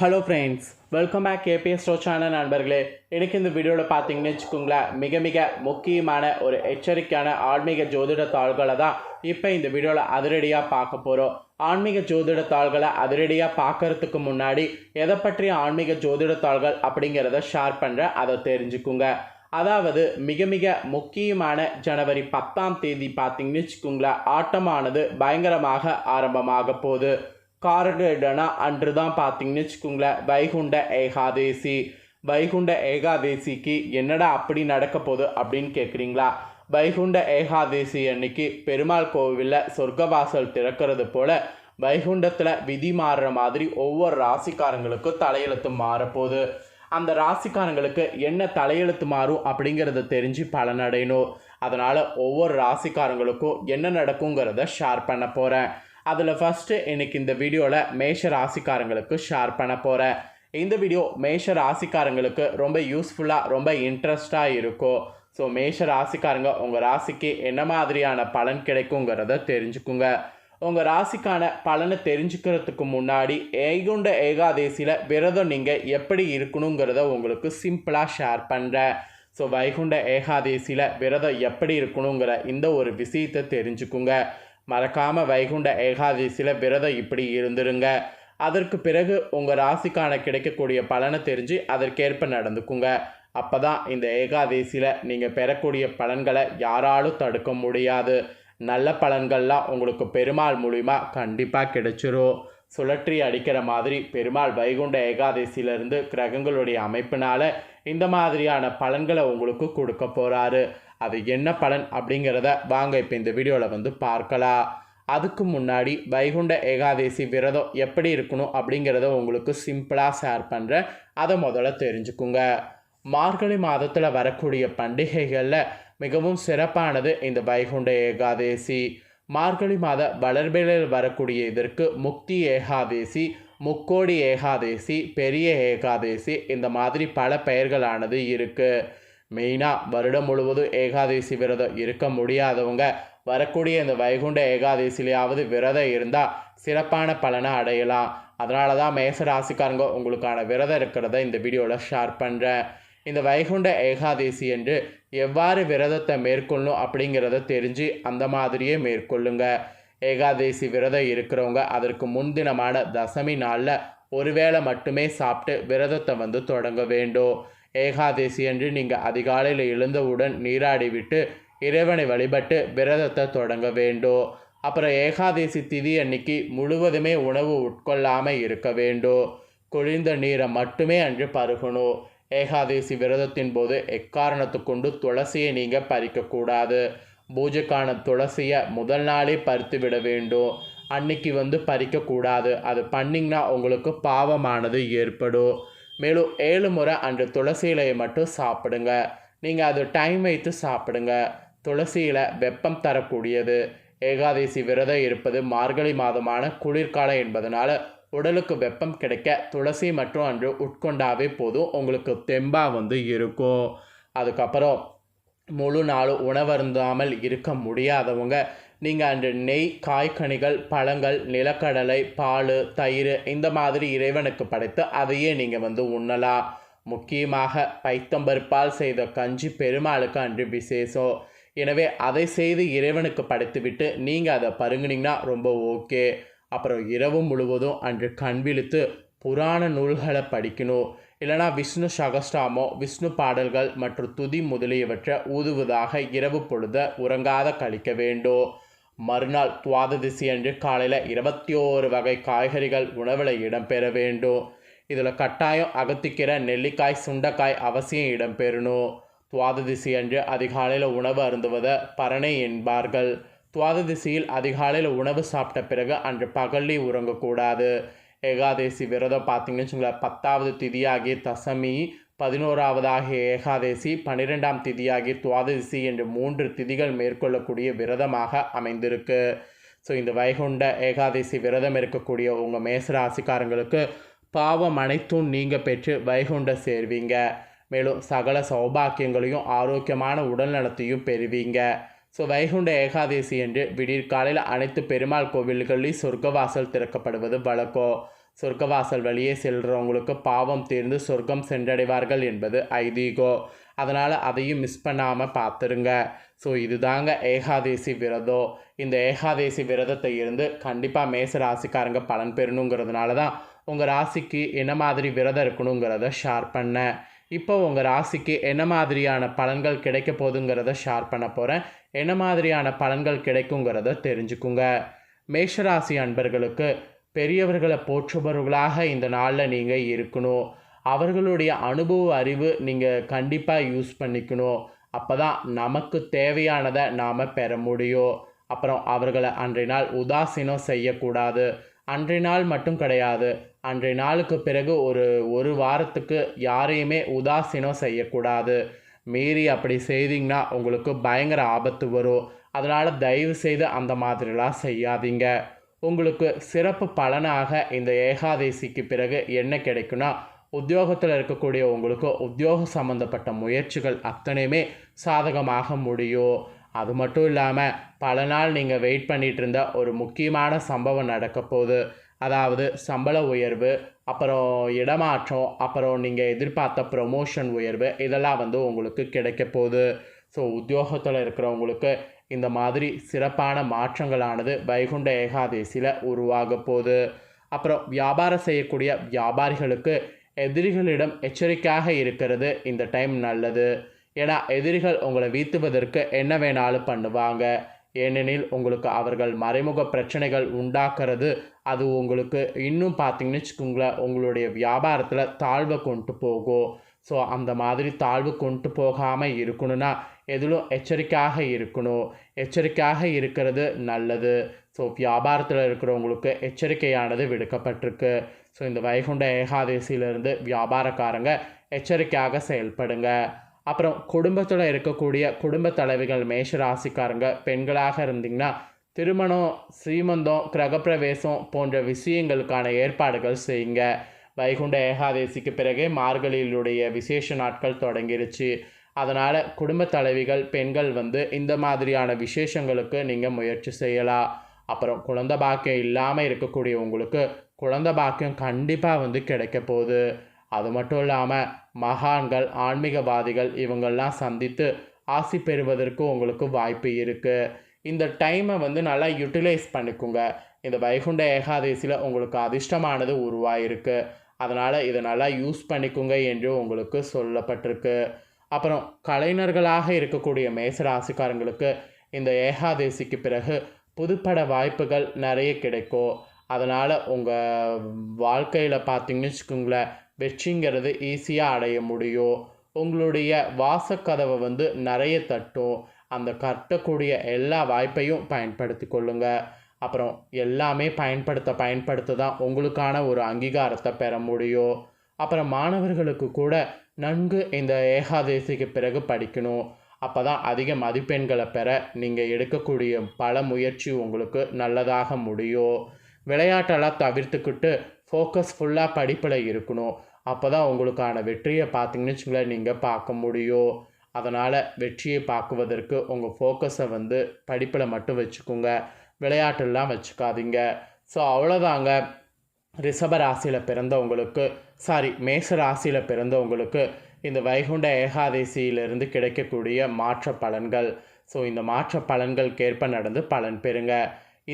Hello friends welcome back KBS ஸ்டோ channel நண்பர்களே. எனக்கு இந்த வீடியோவில் பார்த்தீங்கன்னு வச்சுக்கோங்களேன் மிக மிக முக்கியமான ஒரு எச்சரிக்கையான ஆன்மீக ஜோதிட தாள்களை தான் இப்போ இந்த வீடியோவில் அதிரடியாக பார்க்க போகிறோம் ஆன்மீக ஜோதிட தாள்களை அதிரடியாக பார்க்கறதுக்கு முன்னாடி எதை பற்றிய ஆன்மீக ஜோதிட தாள்கள் அப்படிங்கிறத ஷேர் பண்ணுறேன் அதை தெரிஞ்சுக்குங்க. அதாவது மிக மிக முக்கியமான ஜனவரி பத்தாம் தேதி பார்த்தீங்கன்னு வச்சுக்கோங்களேன் ஆட்டமானது பயங்கரமாக ஆரம்பமாக போகுது. காரணம் அன்று தான் பார்த்தீங்கன்னு வச்சுக்கோங்களேன் வைகுண்ட ஏகாதேசி. வைகுண்ட ஏகாதேசிக்கு என்னடா அப்படி நடக்க போகுது அப்படின்னு கேட்குறீங்களா வைகுண்ட ஏகாதேசி அன்னைக்கு பெருமாள் கோவிலில் சொர்க்கவாசல் திறக்கிறது போல வைகுண்டத்தில் விதி மாறுற மாதிரி ஒவ்வொரு ராசிக்காரங்களுக்கும் தலையெழுத்து மாறப்போகுது. அந்த ராசிக்காரங்களுக்கு என்ன தலையெழுத்து மாறும் அப்படிங்கிறத தெரிஞ்சு பலனடையணும். அதனால் ஒவ்வொரு ராசிக்காரங்களுக்கும் என்ன நடக்குங்கிறத ஷேர் பண்ண போகிறேன் அதில் ஃபஸ்ட்டு இன்றைக்கி இந்த வீடியோவில் மேஷ ராசிக்காரங்களுக்கு ஷேர் பண்ண போகிறேன் இந்த வீடியோ மேஷ ராசிக்காரங்களுக்கு ரொம்ப யூஸ்ஃபுல்லாக ரொம்ப இன்ட்ரெஸ்டாக இருக்கும். ஸோ மேஷ ராசிக்காரங்க உங்கள் ராசிக்கு என்ன மாதிரியான பலன் கிடைக்குங்கிறத தெரிஞ்சுக்குங்க. உங்கள் ராசிக்கான பலனை தெரிஞ்சுக்கிறதுக்கு முன்னாடி ஏகுண்ட ஏகாதேசியில் விரதம் நீங்கள் எப்படி இருக்கணுங்கிறத உங்களுக்கு சிம்பிளாக ஷேர் பண்ணுறேன் ஸோ வைகுண்ட ஏகாதேசியில் விரதம் எப்படி இருக்கணுங்கிற இந்த ஒரு விஷயத்தை தெரிஞ்சுக்குங்க. மறக்காமல் வைகுண்ட ஏகாதசியில் விரதம் இப்படி இருந்துருங்க. அதற்கு பிறகு உங்கள் ராசிக்கான கிடைக்கக்கூடிய பலனை தெரிஞ்சு அதற்கேற்ப நடந்துக்குங்க. அப்போ தான் இந்த ஏகாதசியில் நீங்கள் பெறக்கூடிய பலன்களை யாராலும் தடுக்க முடியாது. நல்ல பலன்கள்லாம் உங்களுக்கு பெருமாள் மூலிமா கண்டிப்பாக கிடைச்சிரும். சுழற்றி அடிக்கிற மாதிரி பெருமாள் வைகுண்ட ஏகாதசியிலிருந்து கிரகங்களுடைய அமைப்பினால் இந்த மாதிரியான பலன்களை உங்களுக்கு கொடுக்க போகிறாரு அது என்ன பலன் அப்படிங்கிறத வாங்க இப்போ இந்த வீடியோவில் வந்து பார்க்கலாம். அதுக்கு முன்னாடி வைகுண்ட ஏகாதேசி விரதம் எப்படி இருக்கணும் அப்படிங்கிறத உங்களுக்கு சிம்பிளாக ஷேர் பண்ணுறேன் அதை முதல்ல தெரிஞ்சுக்குங்க. மார்கழி மாதத்தில் வரக்கூடிய பண்டிகைகளில் மிகவும் சிறப்பானது இந்த வைகுண்ட ஏகாதேசி. மார்கழி மாத வளர்பிலில் வரக்கூடிய இதற்கு முக்தி ஏகாதேசி முக்கோடி ஏகாதேசி பெரிய ஏகாதேசி இந்த மாதிரி பல பெயர்களானது இருக்குது மெயினாக வருடம் முழுவதும் ஏகாதசி விரதம் இருக்க முடியாதவங்க வரக்கூடிய இந்த வைகுண்ட ஏகாதசிலையாவது விரதம் இருந்தால் சிறப்பான பலனை அடையலாம். அதனால தான் மேச ராசிக்காரங்க உங்களுக்கான விரதம் இருக்கிறத இந்த வீடியோவில் ஷேர் பண்ணுறேன் இந்த வைகுண்ட ஏகாதசி என்று எவ்வாறு விரதத்தை மேற்கொள்ளணும் அப்படிங்கிறத தெரிஞ்சு அந்த மாதிரியே மேற்கொள்ளுங்க. ஏகாதசி விரதம் இருக்கிறவங்க அதற்கு முன்தினமான தசமி நாளில் ஒருவேளை மட்டுமே சாப்பிட்டு விரதத்தை வந்து தொடங்க வேண்டும். ஏகாதசி அன்று நீங்கள் அதிகாலையில் எழுந்தவுடன் நீராடிவிட்டு இறைவனை வழிபட்டு விரதத்தை தொடங்க வேண்டும் அப்புறம் ஏகாதசி திதி அன்னைக்கு முழுவதுமே உணவு உட்கொள்ளாமல் இருக்க வேண்டும் குளிர்ந்த நீரை மட்டுமே அன்று பருகணும் ஏகாதசி விரதத்தின் போது எக்காரணத்து கொண்டு துளசியை நீங்கள் பறிக்கக்கூடாது பூஜைக்கான துளசியை முதல் நாளே பறித்து விட வேண்டும் அன்னைக்கு வந்து பறிக்கக்கூடாது அது பண்ணிங்கன்னா உங்களுக்கு பாவமானது ஏற்படும். மேலும் ஏழு முறை அன்று துளசி இலையை மட்டும் சாப்பிடுங்க. நீங்கள் அது டைம் வைத்து சாப்பிடுங்க. துளசி இலை வெப்பம் தரக்கூடியது. ஏகாதசி விரதம் இருப்பது மார்கழி மாதமான குளிர்காலம் என்பதனால உடலுக்கு வெப்பம் கிடைக்க துளசி மற்றும் அன்று உட்கொண்டாவே போதும். உங்களுக்கு தெம்பாக வந்து இருக்கும். அதுக்கப்புறம் முழு நாளும் உணவருந்தாமல் இருக்க முடியாதவங்க நீங்கள் அன்று நெய் காய்கனிகள் பழங்கள் நிலக்கடலை பால் தயிர் இந்த மாதிரி இறைவனுக்கு படைத்து அதையே நீங்கள் வந்து உண்ணலாம். முக்கியமாக பைத்தம்பருப்பால் செய்த கஞ்சி பெருமாளுக்கு அன்று விசேஷம். எனவே அதை செய்து இறைவனுக்கு படைத்துவிட்டு நீங்கள் அதை பருங்குனீங்கன்னா ரொம்ப ஓகே. அப்புறம் இரவு முழுவதும் அன்று கண் விழித்து புராண நூல்களை படிக்கணும். இல்லைனா விஷ்ணு சகஸ்டாமோ விஷ்ணு பாடல்கள் மற்றும் துதி முதலியவற்றை ஊதுவதாக இரவு பொழுத உறங்காத கழிக்க வேண்டும். மறுநாள் துவாததிசி அன்று காலையில் இருபத்தி ஓரு வகை காய்கறிகள் உணவில் இடம்பெற வேண்டும். இதில் கட்டாயம் அகத்திக்கிற நெல்லிக்காய் சுண்டைக்காய் அவசியம் இடம்பெறணும். துவாததிசி அன்று அதிகாலையில் உணவு அருந்துவதை பரணை என்பார்கள். துவாததிசியில் அதிகாலையில் உணவு சாப்பிட்ட பிறகு அன்று பகல்லி உறங்கக்கூடாது. ஏகாதேசி விரதம் பார்த்தீங்கன்னு வச்சுங்களேன் பத்தாவது திதியாகி தசமி பதினோராவதாக ஏகாதேசி பன்னிரெண்டாம் திதியாகி துவாதசி என்று மூன்று திதிகள் மேற்கொள்ளக்கூடிய விரதமாக அமைந்திருக்கு. ஸோ இந்த வைகுண்ட ஏகாதசி விரதம் இருக்கக்கூடிய உங்கள் மேசராசிக்காரங்களுக்கு பாவம் அனைத்தும் நீங்கள் பெற்று வைகுண்ட சேர்வீங்க. மேலும் சகல சௌபாக்கியங்களையும் ஆரோக்கியமான உடல் நலத்தையும் பெறுவீங்க. ஸோ வைகுண்ட ஏகாதசி என்று விடியற்காலையில் அனைத்து பெருமாள் கோவில்களில் சொர்க்கவாசல் திறக்கப்படுவது வழக்கம். சொர்க்கவாசல் வழியே செல்கிறவங்களுக்கு பாவம் தீர்ந்து சொர்க்கம் சென்றடைவார்கள் என்பது ஐதீகோ. அதனால் அதையும் மிஸ் பண்ணாமல் பார்த்துருங்க. ஸோ இதுதாங்க ஏகாதேசி விரதம். இந்த ஏகாதேசி விரதத்தை இருந்து கண்டிப்பாக மேச ராசிக்காரங்க பலன் பெறணுங்கிறதுனால தான் உங்கள் ராசிக்கு என்ன மாதிரி விரதம் இருக்கணுங்கிறத ஷேர் பண்ணேன். இப்போ உங்கள் ராசிக்கு என்ன மாதிரியான பலன்கள் கிடைக்க போகுதுங்கிறத ஷேர் பண்ண போகிறேன் என்ன மாதிரியான பலன்கள் கிடைக்குங்கிறத தெரிஞ்சுக்குங்க. மேஷராசி அன்பர்களுக்கு பெரியவர்களை போற்றுபவர்களாக இந்த நாளில் நீங்கள் இருக்கணும். அவர்களுடைய அனுபவ அறிவு நீங்கள் கண்டிப்பாக யூஸ் பண்ணிக்கணும். அப்போ தான் நமக்கு தேவையானதை நாம் பெற முடியும். அப்புறம் அவர்களை அன்றைய நாள் உதாசீனம் செய்யக்கூடாது. அன்றைய நாள் மட்டும் கிடையாது. அன்றைய நாளுக்கு பிறகு ஒரு ஒரு வாரத்துக்கு யாரையுமே உதாசீனம் செய்யக்கூடாது. மீறி அப்படி செய்தீங்கன்னா உங்களுக்கு பயங்கர ஆபத்து வரும். அதனால் தயவு செய்து அந்த மாதிரிலாம் செய்யாதீங்க. உங்களுக்கு சிறப்பு பலனாக இந்த ஏகாதேசிக்கு பிறகு என்ன கிடைக்குன்னா உத்தியோகத்தில் இருக்கக்கூடிய உங்களுக்கு உத்தியோக சம்மந்தப்பட்ட முயற்சிகள் அத்தனையுமே சாதகமாக முடியும். அது மட்டும் இல்லாமல் பல நாள் நீங்கள் வெயிட் பண்ணிகிட்டு இருந்த ஒரு முக்கியமான சம்பவம் நடக்க போகுது. அதாவது சம்பள உயர்வு அப்புறம் இடமாற்றம் அப்புறம் நீங்கள் எதிர்பார்த்த ப்ரொமோஷன் உயர்வு இதெல்லாம் வந்து உங்களுக்கு கிடைக்க போகுது. ஸோ உத்தியோகத்தில் இருக்கிறவங்களுக்கு இந்த மாதிரி சிறப்பான மாற்றங்களானது வைகுண்ட ஏகாதேசியில் உருவாக போகுது. அப்புறம் வியாபாரம் செய்யக்கூடிய வியாபாரிகளுக்கு எதிரிகளிடம் எச்சரிக்கையாக இருக்கிறது இந்த டைம் நல்லது. ஏன்னா எதிரிகள் உங்களை வீத்துவதற்கு என்ன வேணாலும் பண்ணுவாங்க. ஏனெனில் உங்களுக்கு அவர்கள் மறைமுக பிரச்சனைகள் உண்டாக்குறது அது உங்களுக்கு இன்னும் பார்த்தீங்கன்னு வச்சுக்கோங்களேன் உங்களுடைய வியாபாரத்தில் தாழ்வை கொண்டு போகும். ஸோ அந்த மாதிரி தாழ்வு கொண்டு போகாமல் இருக்கணும்னா எதிலும் எச்சரிக்கையாக இருக்கணும். எச்சரிக்கையாக இருக்கிறது நல்லது. ஸோ வியாபாரத்தில் இருக்கிறவங்களுக்கு எச்சரிக்கையானது விடுக்கப்பட்டிருக்கு. ஸோ இந்த வைகுண்ட ஏகாதேசியிலிருந்து வியாபாரக்காரங்க எச்சரிக்கையாக செயல்படுங்க. அப்புறம் குடும்பத்தில் இருக்கக்கூடிய குடும்ப தலைவிகள் மேஷ ராசிக்காரங்க பெண்களாக இருந்தீங்கன்னா திருமணம் சீமந்தம் கிரகப்பிரவேசம் போன்ற விஷயங்களுக்கான ஏற்பாடுகள் செய்யுங்க. வைகுண்ட ஏகாதசிக்கு பிறகே மார்கழியிலுடைய விசேஷ நாட்கள் தொடங்கிருச்சு. அதனால் குடும்ப தலைவிகள் பெண்கள் வந்து இந்த மாதிரியான விசேஷங்களுக்கு நீங்கள் முயற்சி செய்யலாம். அப்புறம் குழந்த பாக்கியம் இல்லாமல் இருக்கக்கூடிய உங்களுக்கு குழந்த பாக்கியம் கண்டிப்பாக வந்து கிடைக்க போகுது. அது மட்டும் இல்லாமல் மகான்கள் ஆன்மீகவாதிகள் இவங்கெல்லாம் சந்தித்து ஆசி பெறுவதற்கு உங்களுக்கு வாய்ப்பு இருக்குது இந்த டைமை வந்து நல்லா யூட்டிலைஸ் பண்ணிக்கோங்க. இந்த வைகுண்ட ஏகாதசியில் உங்களுக்கு அதிர்ஷ்டமானது உருவாயிருக்கு. அதனால் இதை நல்லா யூஸ் பண்ணிக்கோங்க என்று உங்களுக்கு சொல்லப்பட்டிருக்கு. அப்புறம் கலைஞர்களாக இருக்கக்கூடிய மேசராசிக்காரங்களுக்கு இந்த ஏகாதேசிக்கு பிறகு புதுப்பட வாய்ப்புகள் நிறைய கிடைக்கும் அதனால் உங்கள் வாழ்க்கையில் பார்த்தீங்கன்னு வச்சுக்கோங்களேன் வெற்றிங்கிறது ஈஸியாக அடைய முடியும் உங்களுடைய வாசக்கதவை வந்து நிறைய தட்டும் அந்த கட்டக்கூடிய எல்லா வாய்ப்பையும் பயன்படுத்தி கொள்ளுங்கள் அப்புறம் எல்லாமே பயன்படுத்த பயன்படுத்த தான் உங்களுக்கான ஒரு அங்கீகாரத்தை பெற முடியும் அப்புறம் மாணவர்களுக்கு கூட நன்கு இந்த ஏகாதேசிக்கு பிறகு படிக்கணும். அப்போ தான் அதிக மதிப்பெண்களை பெற நீங்கள் எடுக்கக்கூடிய பல முயற்சி உங்களுக்கு நல்லதாக முடியும். விளையாட்டெல்லாம் தவிர்த்துக்கிட்டு ஃபோக்கஸ் ஃபுல்லாக படிப்பில் இருக்கணும். அப்போ தான் உங்களுக்கான வெற்றியை பார்த்தீங்கன்னு வச்சுங்களேன் நீங்கள் பார்க்க முடியும். அதனால் வெற்றியை பார்க்குவதற்கு உங்கள் ஃபோக்கஸை வந்து படிப்பில் மட்டும் வச்சுக்கோங்க. விளையாட்டெல்லாம் வச்சுக்காதீங்க. ஸோ அவ்வளோதாங்க ரிஷப ராசியில் பிறந்தவங்களுக்கு சாரி மேஷ ராசியில் பிறந்தவங்களுக்கு இந்த வைகுண்ட ஏகாதசியிலிருந்து கிடைக்கக்கூடிய மாற்ற பலன்கள். ஸோ இந்த மாற்ற பலன்களுக்கேற்ப நடந்து பலன் பெறுங்க.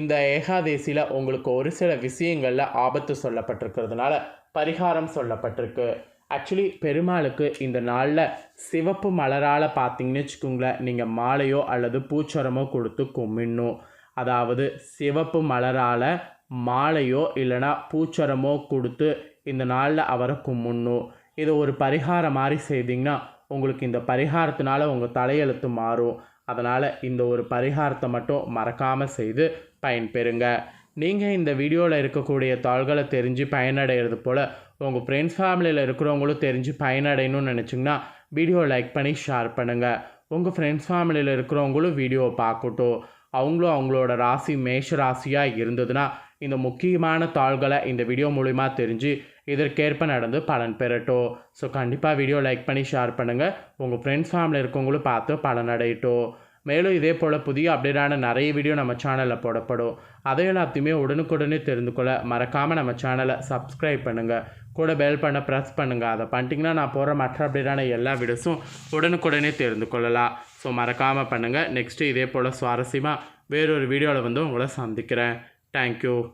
இந்த ஏகாதசியில் உங்களுக்கு ஒரு சில விஷயங்களில் ஆபத்து சொல்லப்பட்டிருக்கிறதுனால பரிகாரம் சொல்லப்பட்டிருக்கு. ஆக்சுவலி பெருமாளுக்கு இந்த நாளில் சிவப்பு மலரால் பார்த்தீங்கன்னு வச்சுக்கோங்களேன் நீங்கள் மாலையோ அல்லது பூச்சரமோ கொடுத்து கும்பிடணும். அதாவது சிவப்பு மலரால் மாலையோ இல்லைனா பூச்சரமோ கொடுத்து இந்த நாளில் அவரை கும்பிட்ணும். இது ஒரு பரிகாரம் மாதிரி செய்தீங்கன்னா உங்களுக்கு இந்த பரிகாரத்தினால உங்கள் தலையெழுத்து மாறும். அதனால் இந்த ஒரு பரிகாரத்தை மட்டும் மறக்காமல் செய்து பயன்பெறுங்க. நீங்கள் இந்த வீடியோவில் இருக்கக்கூடிய தாள்களை தெரிஞ்சு பயனடைகிறது போல் உங்கள் ஃப்ரெண்ட்ஸ் ஃபேமிலியில் இருக்கிறவங்களும் தெரிஞ்சு பயனடையணும்னு நினச்சிங்கன்னா வீடியோ லைக் பண்ணி ஷேர் பண்ணுங்கள் உங்கள் ஃப்ரெண்ட்ஸ் ஃபேமிலியில் இருக்கிறவங்களும் வீடியோவை பார்க்கட்டும். அவங்களும் அவங்களோட ராசி மேஷ ராசியாக இருந்ததுன்னா இந்த முக்கியமான தாள்களை இந்த வீடியோ மூலிமா தெரிஞ்சு இதற்கேற்ப நடந்து பலன் பெறட்டும். ஸோ கண்டிப்பாக வீடியோ லைக் பண்ணி ஷேர் பண்ணுங்கள் உங்கள் ஃப்ரெண்ட்ஸ் ஃபேமிலி இருக்கவங்களும் பார்த்து பலன் அடையட்டும். மேலும் இதே போல் புதிய அப்டேட்டான நிறைய வீடியோ நம்ம சேனலில் போடப்படும். அதை எல்லாத்தையுமே உடனுக்குடனே தெரிந்து கொள்ள மறக்காமல் நம்ம சேனலை சப்ஸ்கிரைப் பண்ணுங்கள் கூட பெல் பண்ண ப்ரெஸ் பண்ணுங்கள் அதை பண்ணிட்டீங்கன்னா நான் போகிற மற்ற அப்டேட்டான எல்லா வீடியோஸும் உடனுக்குடனே தெரிந்து கொள்ளலாம். ஸோ மறக்காமல் பண்ணுங்கள் நெக்ஸ்ட்டு இதே போல் சுவாரஸ்யமாக வேறொரு வீடியோவில் வந்து உங்களை சந்திக்கிறேன். Thank you.